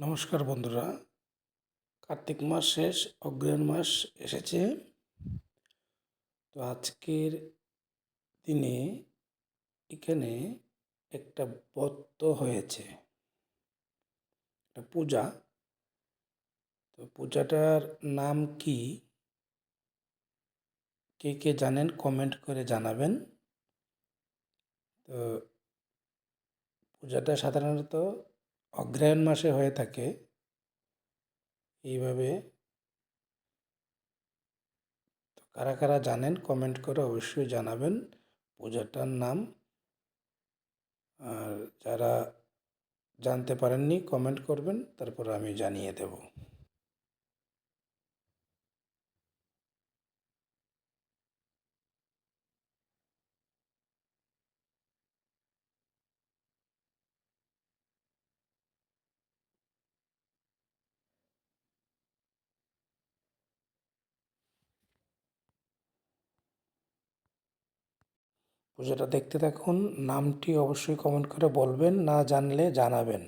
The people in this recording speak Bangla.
নমস্কার বন্ধুরা। কার্তিক মাস শেষ, অগ্রহায়ণ মাস এসেছে। তো আজকের দিনে এখানে একটা ব্রত হয়েছে। একটা পূজা। তো পূজাটার নাম কি? কে কে জানেন কমেন্ট করে জানাবেন। তো পূজাটা সাধারণত অগ্রহায়ণ মাসে হয়ে থাকে, এইভাবে তো কারা কারা জানেন কমেন্ট করে অবশ্যই জানাবেন। পূজাটার নাম। আর যারা জানতে পারেননি কমেন্ট করবেন, তারপর আমি জানিয়ে দেব। পুজোটা দেখতে থাকুন নামটি অবশ্যই কমেন্ট করে বলবেন না জানলে জানাবেন।